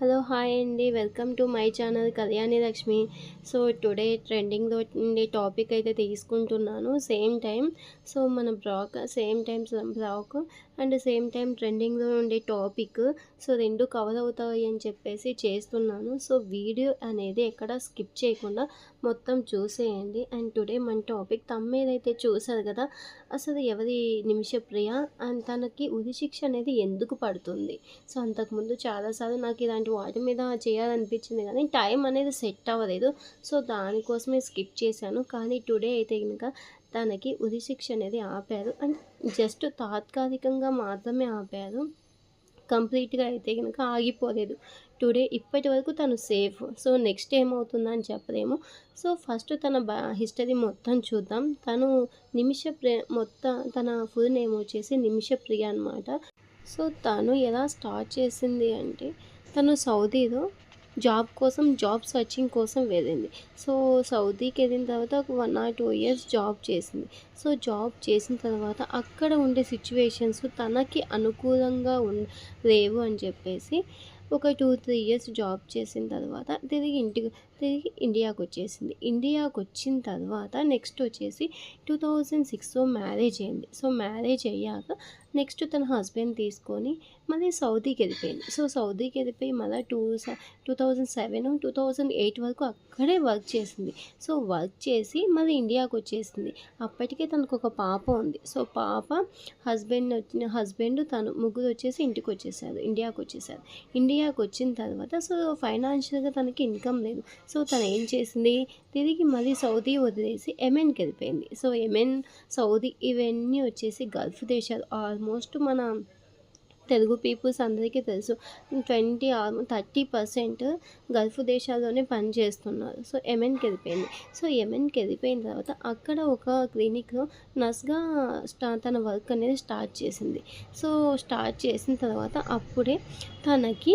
Hello hi అండి. Welcome to my channel Kalyani Lakshmi. So today ట్రెండింగ్లో ఉండే topic అయితే తీసుకుంటున్నాను. సేమ్ టైం సో మన block same time block and same time ట్రెండింగ్లో ఉండే టాపిక్ సో రెండు కవర్ అవుతాయి అని చెప్పేసి చేస్తున్నాను. సో వీడియో అనేది ఎక్కడ స్కిప్ చేయకుండా మొత్తం చూసేయండి. అండ్ టుడే మన టాపిక్ తమ్మేదైతే చూసారు కదా అసలు ఎవరి నిమిషప్రియ అండ్ తనకి ఉరి శిక్ష అనేది ఎందుకు పడుతుంది? సో అంతకుముందు చాలాసార్లు నాకు ఇలాంటి వాటి మీద చేయాలనిపించింది కానీ టైం అనేది సెట్ అవ్వలేదు. సో దానికోసమే స్కిప్ చేశాను. కానీ టుడే అయితే కనుక తనకి ఉరిశిక్ష అనేది ఆపారు. అండ్ జస్ట్ తాత్కాలికంగా మాత్రమే ఆపారు. కంప్లీట్గా అయితే కనుక ఆగిపోలేదు. టుడే ఇప్పటి వరకు తను సేఫ్. సో నెక్స్ట్ ఏమవుతుందని చెప్పలేము. సో ఫస్ట్ తన బా హిస్టరీ మొత్తం చూద్దాం. తను నిమిష ప్రియ మొత్తం తన ఫుల్ నేమ్ వచ్చేసి నిమిష ప్రియ అనమాట సో తను ఎలా స్టార్ట్ చేసింది అంటే తను సౌదీలో జాబ్ కోసం జాబ్ సర్చింగ్ కోసం వెళ్ళింది. సో సౌదీకి వెళ్ళిన తర్వాత ఒక one or two years job చేసింది. సో జాబ్ చేసిన తర్వాత అక్కడ ఉండే సిచ్యువేషన్స్ తనకి అనుకూలంగా ఉండ లేవు అని చెప్పేసి ఒక టూ త్రీ ఇయర్స్ జాబ్ చేసిన తర్వాత తిరిగి ఇంటికి తిరిగి ఇండియాకి వచ్చేసింది. ఇండియాకి వచ్చిన తర్వాత నెక్స్ట్ వచ్చేసి టూ థౌజండ్ సిక్స్లో మ్యారేజ్ అయింది. సో మ్యారేజ్ అయ్యాక నెక్స్ట్ తన హస్బెండ్ తీసుకొని మళ్ళీ సౌదీకి వెళ్ళిపోయింది. సో సౌదీకి వెళ్ళిపోయి మళ్ళీ two two thousand seven two thousand eight వరకు అక్కడే వర్క్ చేసింది. సో వర్క్ చేసి మళ్ళీ ఇండియాకి వచ్చేసింది. అప్పటికే తనకు ఒక పాప ఉంది. సో పాప హస్బెండ్ వచ్చిన హస్బెండ్ తను ముగ్గురు వచ్చేసి ఇంటికి వచ్చేసారు ఇండియాకి వచ్చేసారు. ఇండియాకి వచ్చిన తర్వాత సో ఫైనాన్షియల్గా తనకి ఇన్కమ్ లేదు. సో తను ఏం చేసింది? తిరిగి మళ్ళీ సౌదీ వదిలేసి ఎమెన్కి వెళ్ళిపోయింది. సో ఎమెన్ సౌదీ ఇవన్నీ వచ్చేసి గల్ఫ్ దేశాలు. ఆల్మోస్ట్ మన తెలుగు పీపుల్స్ అందరికీ తెలుసు. ట్వంటీ థర్టీ పర్సెంట్ గల్ఫ్ దేశాల్లోనే పనిచేస్తున్నారు సో ఎమెన్కి వెళ్ళిపోయింది. సో ఎమెన్కి వెళ్ళిపోయిన తర్వాత అక్కడ ఒక క్లినిక్లో నర్స్గా స్టా తన వర్క్ అనేది స్టార్ట్ చేసింది. సో స్టార్ట్ చేసిన తర్వాత అప్పుడే తనకి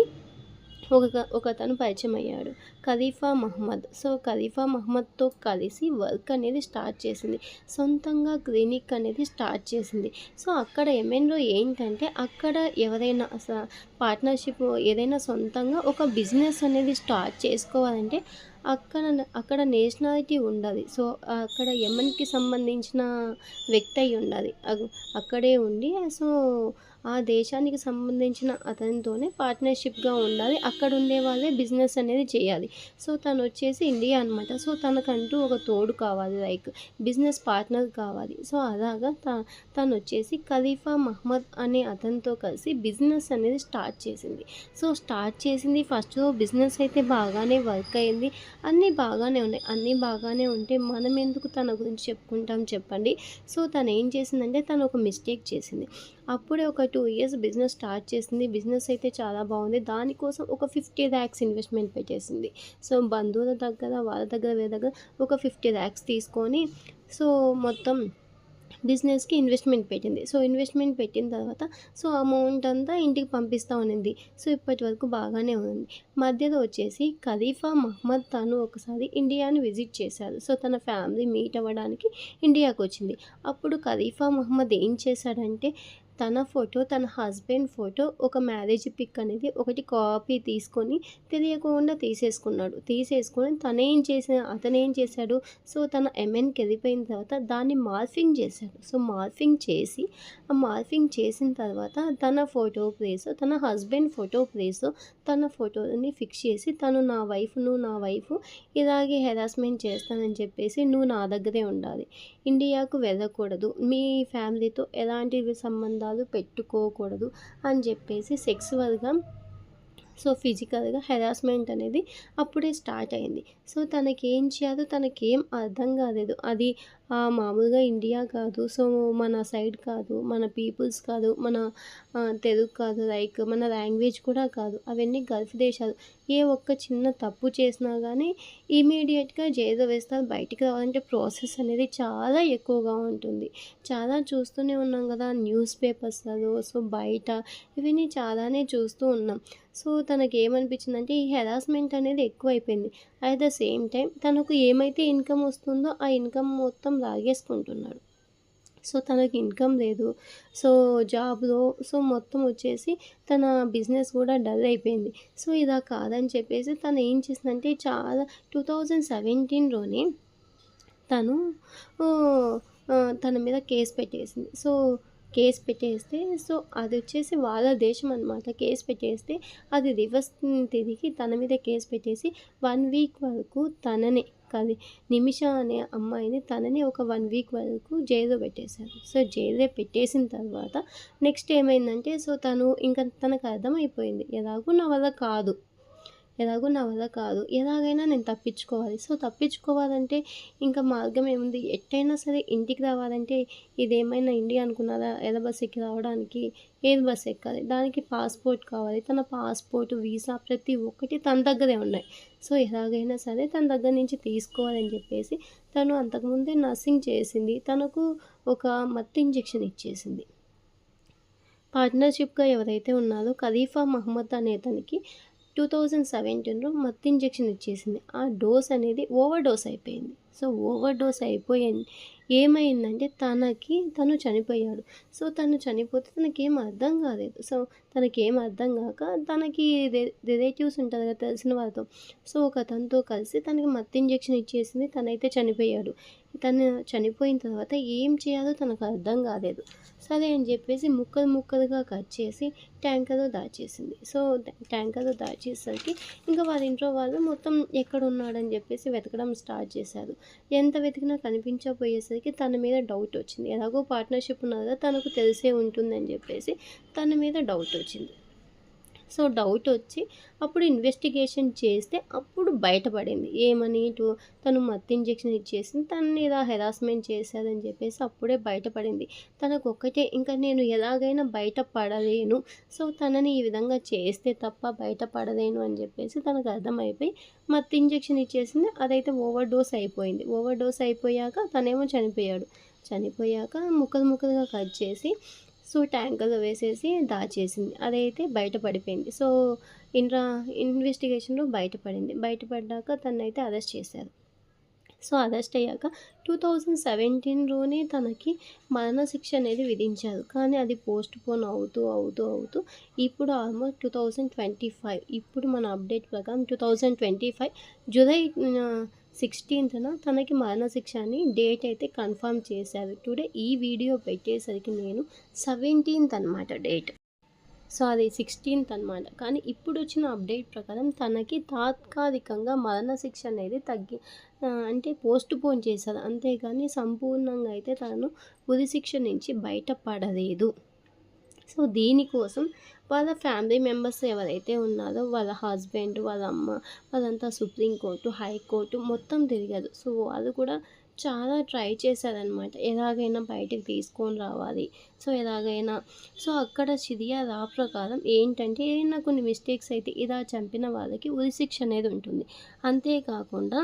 ఒక ఒకతను పరిచయం అయ్యాడు. ఖలీఫా మహమ్మద్ సో ఖలీఫా మహమ్మద్తో కలిసి వర్క్ అనేది స్టార్ట్ చేసింది. సొంతంగా క్లినిక్ అనేది స్టార్ట్ చేసింది. సో అక్కడ ఎంఎన్లో ఏంటంటే అక్కడ ఎవరైనా పార్ట్నర్షిప్ ఏదైనా సొంతంగా ఒక బిజినెస్ అనేది స్టార్ట్ చేసుకోవాలంటే అక్కడ అక్కడ నేషనాలిటీ ఉండాలి. సో అక్కడ ఎమన్కి సంబంధించిన వ్యక్తి అయి ఉండాలి. అక్కడే ఉండి సో ఆ దేశానికి సంబంధించిన అతనితోనే పార్ట్నర్షిప్గా ఉండాలి. అక్కడ ఉండే వాళ్ళే బిజినెస్ అనేది చేయాలి. సో తను వచ్చేసి ఇండియా అనమాట సో తనకంటూ ఒక తోడు కావాలి. లైక్ బిజినెస్ పార్ట్నర్ కావాలి. సో అలాగా తను వచ్చేసి ఖలీఫా మహమ్మద్ అనే అతనితో కలిసి బిజినెస్ అనేది స్టార్ట్ చేసింది. సో స్టార్ట్ చేసింది ఫస్ట్లో బిజినెస్ అయితే బాగానే వర్క్ అయింది. అన్నీ బాగానే ఉన్నాయి. అన్నీ బాగానే ఉంటే మనం ఎందుకు తన గురించి చెప్పుకుంటాం చెప్పండి. సో తను ఏం చేసిందంటే తను ఒక మిస్టేక్ చేసింది. అప్పుడే ఒక టూ ఇయర్స్ బిజినెస్ స్టార్ట్ చేసింది. బిజినెస్ అయితే చాలా బాగుంది. దానికోసం ఒక ఫిఫ్టీ ల్యాక్స్ ఇన్వెస్ట్మెంట్ పెట్టేసింది. సో బంధువుల దగ్గర వాళ్ళ దగ్గర వీళ్ళ దగ్గర ఒక ఫిఫ్టీ ల్యాక్స్ తీసుకొని సో మొత్తం బిజినెస్కి ఇన్వెస్ట్మెంట్ పెట్టింది. సో ఇన్వెస్ట్మెంట్ పెట్టిన తర్వాత సో అమౌంట్ అంతా ఇంటికి పంపిస్తూ ఉన్నింది సో ఇప్పటి వరకు బాగానే ఉంది. మధ్యలో వచ్చేసి ఖలీఫా మహమ్మద్ తను ఒకసారి ఇండియాని విజిట్ చేశారు. సో తన ఫ్యామిలీ మీట్ అవ్వడానికి ఇండియాకి వచ్చింది అప్పుడు ఖలీఫా మహమ్మద్ ఏం చేశాడంటే తన ఫోటో తన హస్బెండ్ ఫోటో ఒక మ్యారేజ్ పిక్ అనేది ఒకటి కాపీ తీసుకొని తెలియకుండా తీసేసుకున్నాడు. తీసేసుకొని తనేం చేసిన అతను ఏం చేశాడు? సో తన ఎంఎన్కి వెళ్ళిపోయిన తర్వాత దాన్ని మార్ఫింగ్ చేశాడు. సో మార్ఫింగ్ చేసి ఆ మార్ఫింగ్ చేసిన తర్వాత తన ఫోటో ప్లేస్ తన హస్బెండ్ ఫోటో ప్లేస్ తన ఫోటోని ఫిక్స్ చేసి తను నా వైఫ్ నువ్వు నా వైఫ్ ఇలాగే హెరాస్మెంట్ చేస్తానని చెప్పేసి నువ్వు నా దగ్గరే ఉండాలి. ఇండియాకు వెళ్ళకూడదు. మీ ఫ్యామిలీతో ఎలాంటి సంబంధాలు సంబంధాలు పెట్టుకోకూడదు అని చెప్పేసి సెక్సువల్గా సో ఫిజికల్గా హెరాస్మెంట్ అనేది అప్పుడే స్టార్ట్ అయింది. సో తనకేం చేయాలో తనకేం అర్థం కాలేదు. అది మామూలుగా ఇండియా కాదు. సో మన సైడ్ కాదు మన పీపుల్స్ కాదు మన తెలుగు కాదు లైక్ మన లాంగ్వేజ్ కూడా కాదు. అవన్నీ గల్ఫ్ దేశాలు. ఏ ఒక్క చిన్న తప్పు చేసినా కానీ ఇమీడియట్గా జైలు వేస్తారు. బయటికి రావాలంటే ప్రాసెస్ అనేది చాలా ఎక్కువగా ఉంటుంది. చాలా చూస్తూనే ఉన్నాం కదా న్యూస్ పేపర్స్లలో. సో బయట ఇవన్నీ చాలానే చూస్తూ ఉన్నాం. సో తనకి ఏమనిపించిందంటే ఈ హెరాస్మెంట్ అనేది ఎక్కువైపోయింది. అట్ ద సేమ్ టైం తనకు ఏమైతే ఇన్కమ్ వస్తుందో ఆ ఇన్కమ్ మొత్తం లాగేసుకుంటున్నాడు. సో తనకి ఇన్కమ్ లేదు. సో జాబ్లో సో మొత్తం వచ్చేసి తన బిజినెస్ కూడా డల్ అయిపోయింది. సో ఇలా కాదని చెప్పేసి తను ఏం చేసిందంటే చాలా టూ థౌజండ్ సెవెంటీన్లోనే తను తన మీద కేసు పెట్టేసింది. సో కేసు పెట్టేస్తే సో అది వచ్చేసి వాళ్ళ దేశం అనమాట కేసు పెట్టేస్తే అది రివర్స్ తిరిగి తన మీద కేసు పెట్టేసి వన్ వీక్ వరకు తననే కాదు నిమిష అనే అమ్మాయిని తనని ఒక వన్ వీక్ వరకు జైల్లో పెట్టేశారు. సో జైల్లో పెట్టేసిన తర్వాత నెక్స్ట్ ఏమైందంటే సో తను ఇంకా తనకు అర్థమైపోయింది. ఎలాగో నా వల్ల కాదు. ఎలాగో నా వల్ల కాదు. ఎలాగైనా నేను తప్పించుకోవాలి. సో తప్పించుకోవాలంటే ఇంకా మార్గం ఏముంది? ఎట్టయినా సరే ఇంటికి రావాలంటే ఇదేమైనా ఇండియా అనుకున్నారా? ఎలా బస్ ఎక్కి రావడానికి? ఏది బస్ ఎక్కాలి? దానికి పాస్పోర్ట్ కావాలి. తన పాస్పోర్ట్ వీసా ప్రతి ఒక్కటి తన దగ్గరే ఉన్నాయి. సో ఎలాగైనా సరే తన దగ్గర నుంచి తీసుకోవాలని చెప్పేసి తను అంతకుముందే నర్సింగ్ చేసింది. తనకు ఒక మత్తు ఇంజెక్షన్ ఇచ్చేసింది. పార్ట్నర్షిప్గా ఎవరైతే ఉన్నారో ఖలీఫా మహమ్మద్ అనే అతనికి టూ థౌజండ్ సెవెంటీన్లో మత్తు ఇంజెక్షన్ ఇచ్చేసింది ఆ డోస్ అనేది ఓవర్ డోస్ అయిపోయింది. సో ఓవర్ డోస్ అయిపోయి ఏమైందంటే తనకి తను చనిపోయాడు. సో తను చనిపోతే తనకేం అర్థం కాలేదు. సో తనకేం అర్థం కాక తనకి రిలేటివ్స్ ఉంటారు కదా తెలిసిన వాళ్ళతో. సో ఒక తనతో కలిసి తనకి మత్తు ఇంజెక్షన్ ఇచ్చేసింది. తనైతే చనిపోయాడు. తను చనిపోయిన తర్వాత ఏం చేయాలో తనకు అర్థం కాలేదు. సరే అని చెప్పేసి ముక్కలు ముక్కలుగా కట్ చేసి ట్యాంకర్లో దాచేసింది. సో ట్యాంకర్లో దాచేసరికి ఇంకా వాళ్ళ ఇంట్లో వాళ్ళు మొత్తం ఎక్కడ ఉన్నాడని చెప్పేసి వెతకడం స్టార్ట్ చేశారు. ఎంత వెతికినా కనిపించకపోయేసరికి తన మీద డౌట్ వచ్చింది. ఎలాగో పార్ట్నర్షిప్ ఉన్నదా తనకు తెలిసే ఉంటుందని చెప్పేసి తన మీద డౌట్ వచ్చింది. సో డౌట్ వచ్చి అప్పుడు ఇన్వెస్టిగేషన్ చేస్తే అప్పుడు బయటపడింది. ఏమని? ఇటు తను మత్తు ఇంజెక్షన్ ఇచ్చేసింది తనని ఇలా హెరాస్మెంట్ చేశాదని చెప్పేసి అప్పుడే బయటపడింది. తనకు ఒక్కటే ఇంకా నేను ఎలాగైనా బయటపడలేను. సో తనని ఈ విధంగా చేస్తే తప్ప బయటపడలేను అని చెప్పేసి తనకు అర్థమైపోయి మత్తు ఇంజెక్షన్ ఇచ్చేసింది. అదైతే ఓవర్ డోస్ అయిపోయింది. ఓవర్ డోస్ అయిపోయాక తనేమో చనిపోయాడు. చనిపోయాక ముక్కలు ముక్కలుగా కట్ చేసి సో ట్యాంకర్లో వేసేసి దాచేసింది. అదైతే బయటపడిపోయింది. సో ఇంట్రా ఇన్వెస్టిగేషన్లో బయటపడింది. బయటపడ్డాక తనైతే అరెస్ట్ చేశారు. సో అరెస్ట్ అయ్యాక టూ థౌజండ్ సెవెంటీన్లోనే తనకి మరణశిక్ష అనేది విధించారు. కానీ అది పోస్ట్ పోన్ అవుతూ అవుతూ అవుతూ ఇప్పుడు almost two thousand twenty five. ఇప్పుడు మన అప్డేట్ ప్రకారం two thousand twenty five July సిక్స్టీన్త్న తనకి మరణశిక్ష అని డేట్ అయితే కన్ఫర్మ్ చేశారు. టుడే ఈ వీడియో పెట్టేసరికి నేను సెవెంటీన్త్ అనమాట డేట్. సో అది సిక్స్టీన్త్ అనమాట కానీ ఇప్పుడు వచ్చిన అప్డేట్ ప్రకారం తనకి తాత్కాలికంగా మరణశిక్ష అనేది తగ్గి అంటే పోస్ట్ పోన్ చేశారు. అంతేగాని సంపూర్ణంగా అయితే తను ఉరిశిక్ష నుంచి బయటపడలేదు. సో దీనికోసం వాళ్ళ ఫ్యామిలీ మెంబర్స్ ఎవరైతే ఉన్నారో వాళ్ళ హస్బెండ్ వాళ్ళ అమ్మ వాళ్ళంతా సుప్రీంకోర్టు హైకోర్టు మొత్తం తిరిగారు. సో వాళ్ళు కూడా చాలా ట్రై చేశారనమాట ఎలాగైనా బయటకు తీసుకొని రావాలి. సో ఎలాగైనా. సో అక్కడ సిరియా రా ప్రకారం ఏంటంటే ఏదైనా కొన్ని మిస్టేక్స్ అయితే ఇలా చంపిన వాళ్ళకి ఉరిశిక్ష అనేది ఉంటుంది. అంతేకాకుండా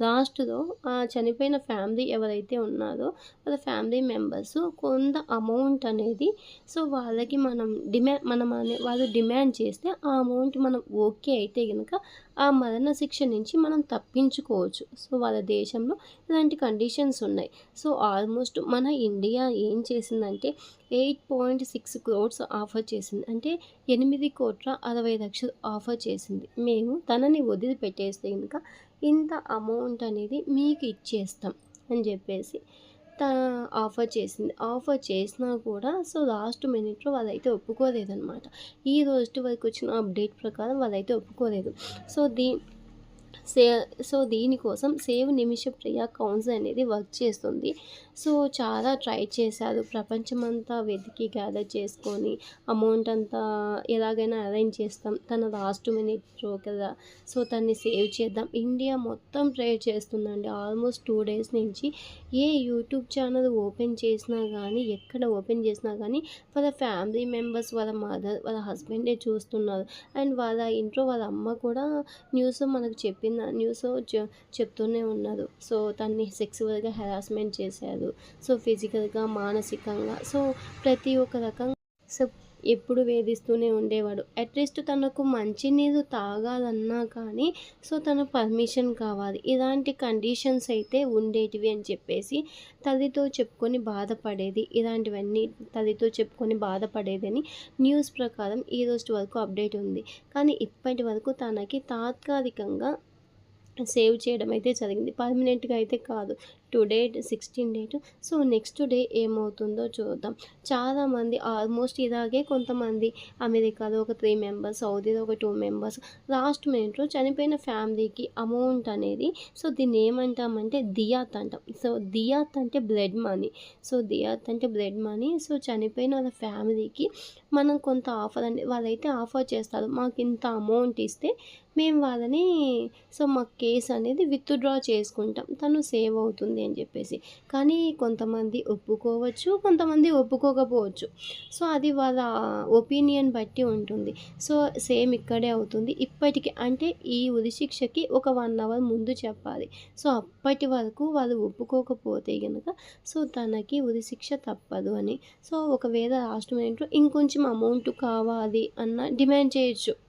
లాస్ట్లో ఆ చనిపోయిన ఫ్యామిలీ ఎవరైతే ఉన్నారో వాళ్ళ ఫ్యామిలీ మెంబర్స్ కొంత అమౌంట్ అనేది సో వాళ్ళకి మనం డిమాండ్ మనం అనే వాళ్ళు డిమాండ్ చేస్తే ఆ అమౌంట్ మనం ఓకే అయితే కనుక ఆ మరణ శిక్ష నుంచి మనం తప్పించుకోవచ్చు. సో వాళ్ళ దేశంలో ఇలాంటి కండిషన్స్ ఉన్నాయి. సో ఆల్మోస్ట్ మన ఇండియా ఏం చేసిందంటే eight point six crores offer చేసింది. అంటే ఎనిమిది కోట్ల అరవై లక్షలు ఆఫర్ చేసింది. మేము తనని వదిలిపెట్టేస్తే కనుక ఇంత అమౌంట్ అనేది మీకు ఇచ్చేస్తాం అని చెప్పేసి ఆఫర్ చేసింది. ఆఫర్ చేసినా కూడా సో లాస్ట్ మినిట్లో వాళ్ళైతే ఒప్పుకోలేదనమాట ఈ రోజు వరకు వచ్చిన అప్డేట్ ప్రకారం వాళ్ళైతే ఒప్పుకోలేదు. సో దీ సే సో దీనికోసం సేవ్ నిమిష ప్రియ కౌన్సిల్ అనేది వర్క్ చేస్తుంది. సో చాలా ట్రై చేశారు. ప్రపంచమంతా వెతికి గ్యాదర్ చేసుకొని అమౌంట్ అంతా ఎలాగైనా అరేంజ్ చేస్తాం. తన లాస్ట్ మినిట్ కదా. సో తన్ని సేవ్ చేద్దాం. ఇండియా మొత్తం ట్రై చేస్తుందండి. ఆల్మోస్ట్ టూ డేస్ నుంచి ఏ యూట్యూబ్ ఛానల్ ఓపెన్ చేసినా కానీ ఎక్కడ ఓపెన్ చేసినా కానీ వాళ్ళ ఫ్యామిలీ మెంబర్స్ వాళ్ళ మదర్ వాళ్ళ హస్బెండే చూస్తున్నారు. అండ్ వాళ్ళ ఇంట్లో వాళ్ళ అమ్మ కూడా న్యూస్ మనకు చెప్పింది న్యూస్ చె- చెప్తూనే ఉన్నారు సో తన్ని సెక్సువల్గా హెరాస్మెంట్ చేశారు సో ఫిజికల్గా మానసికంగా సో ప్రతి ఒక్క రకంగా సో ఎప్పుడు వేధిస్తూనే ఉండేవాడు. అట్లీస్ట్ తనకు మంచినీరు తాగాలన్నా కానీ సో తన పర్మిషన్ కావాలి. ఇలాంటి కండిషన్స్ అయితే ఉండేటివి అని చెప్పేసి తల్లితో చెప్పుకొని బాధపడేది. ఇలాంటివన్నీ తల్లితో చెప్పుకొని బాధపడేదని న్యూస్ ప్రకారం ఈ రోజు వరకు అప్డేట్ ఉంది. కానీ ఇప్పటి వరకు తనకి తాత్కాలికంగా సేవ్ చేయడం అయితే జరిగింది పర్మనెంట్గా అయితే కాదు. Today sixteen date. So next day ఏమవుతుందో చూద్దాం. చాలామంది ఆల్మోస్ట్ ఇలాగే కొంతమంది అమెరికాలో ఒక త్రీ మెంబర్స్ సౌదీలో ఒక టూ మెంబర్స్ లాస్ట్ మినిట్లో చనిపోయిన ఫ్యామిలీకి అమౌంట్ అనేది సో దీన్ని ఏమంటామంటే దియాత్ అంటాం. సో దియాత్ అంటే బ్లడ్ మనీ. సో దియాత్ అంటే బ్లడ్ మనీ. సో చనిపోయిన వాళ్ళ ఫ్యామిలీకి మనం కొంత ఆఫర్ అని వాళ్ళైతే ఆఫర్ చేస్తారు. మాకు ఇంత అమౌంట్ ఇస్తే మేము వాళ్ళని సో మా కేసు అనేది విత్డ్రా చేసుకుంటాం. తను సేవ్ అవుతుంది. అని చెప్పేసి. కానీ కొంతమంది ఒప్పుకోవచ్చు కొంతమంది ఒప్పుకోకపోవచ్చు. సో అది వాళ్ళ ఒపీనియన్ బట్టి ఉంటుంది. సో సేమ్ ఇక్కడే అవుతుంది. ఇప్పటికి అంటే ఈ ఉరిశిక్షకి ఒక వన్ అవర్ ముందు చెప్పాలి. సో అప్పటి వరకు వాళ్ళు ఒప్పుకోకపోతే కనుక సో తనకి ఉరిశిక్ష తప్పదు అని. సో ఒకవేళ లాస్ట్ మినిట్లో ఇంకొంచెం అమౌంట్ కావాలి అన్న డిమాండ్ చేయొచ్చు.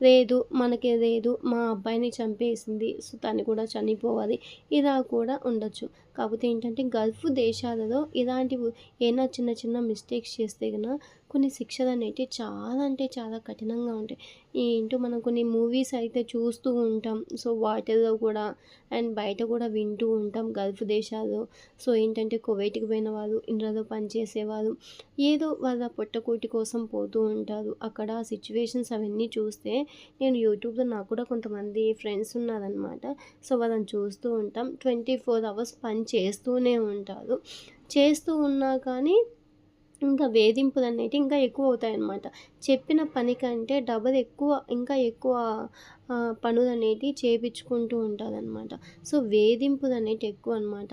లేదు మనకి లేదు మా అబ్బాయిని చంపేసింది సో తను కూడా చనిపోవాలి ఇలా కూడా ఉండొచ్చు. కాకపోతే ఏంటంటే గల్ఫ్ దేశాలలో ఇలాంటివి ఏమైనా చిన్న చిన్న మిస్టేక్స్ చేస్తే కనుక కొన్ని శిక్షలు అనేవి చాలా అంటే చాలా కఠినంగా ఉంటాయి. ఏంటో మనం కొన్ని మూవీస్ అయితే చూస్తూ ఉంటాం. సో వాటిల్లో కూడా అండ్ బయట కూడా వింటూ ఉంటాం గల్ఫ్ దేశాల్లో. సో ఏంటంటే కువైట్కి పోయిన వాళ్ళు ఇండియాలో పనిచేసేవారు ఏదో వాళ్ళ పొట్టకూటి కోసం పోతూ ఉంటారు. అక్కడ సిచ్యువేషన్స్ అవన్నీ చూస్తే నేను యూట్యూబ్లో నాకు కూడా కొంతమంది ఫ్రెండ్స్ ఉన్నారనమాట సో వాళ్ళని చూస్తూ ఉంటాం. ట్వంటీ ఫోర్ అవర్స్ పని చేస్తూనే ఉంటారు. చేస్తూ ఉన్నా కానీ ఇంకా వేధింపులు అనేవి ఇంకా ఎక్కువ అవుతాయి అన్నమాట చెప్పిన పని కంటే డబల్ ఎక్కువ ఇంకా ఎక్కువ పనులు అనేటివి చేపించుకుంటూ ఉంటారనమాట సో వేధింపులు అనేవి ఎక్కువ అనమాట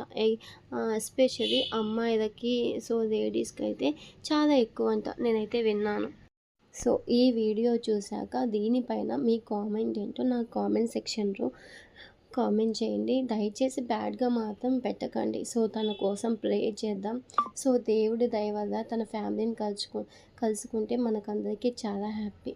ఎస్పెషలీ అమ్మాయిలకి సో లేడీస్కి అయితే చాలా ఎక్కువ అంట నేనైతే విన్నాను. సో ఈ వీడియో చూశాక దీనిపైన మీ కామెంట్ ఏంటో నా కామెంట్ సెక్షన్లో కామెంట్ చేయండి. దయచేసి బ్యాడ్గా మాత్రం పెట్టకండి. సో తన కోసం ప్రే చేద్దాం. సో దేవుడి దయ వల్ల తన ఫ్యామిలీని కలుచుకు కలుసుకుంటే మనకందరికీ చాలా హ్యాపీ.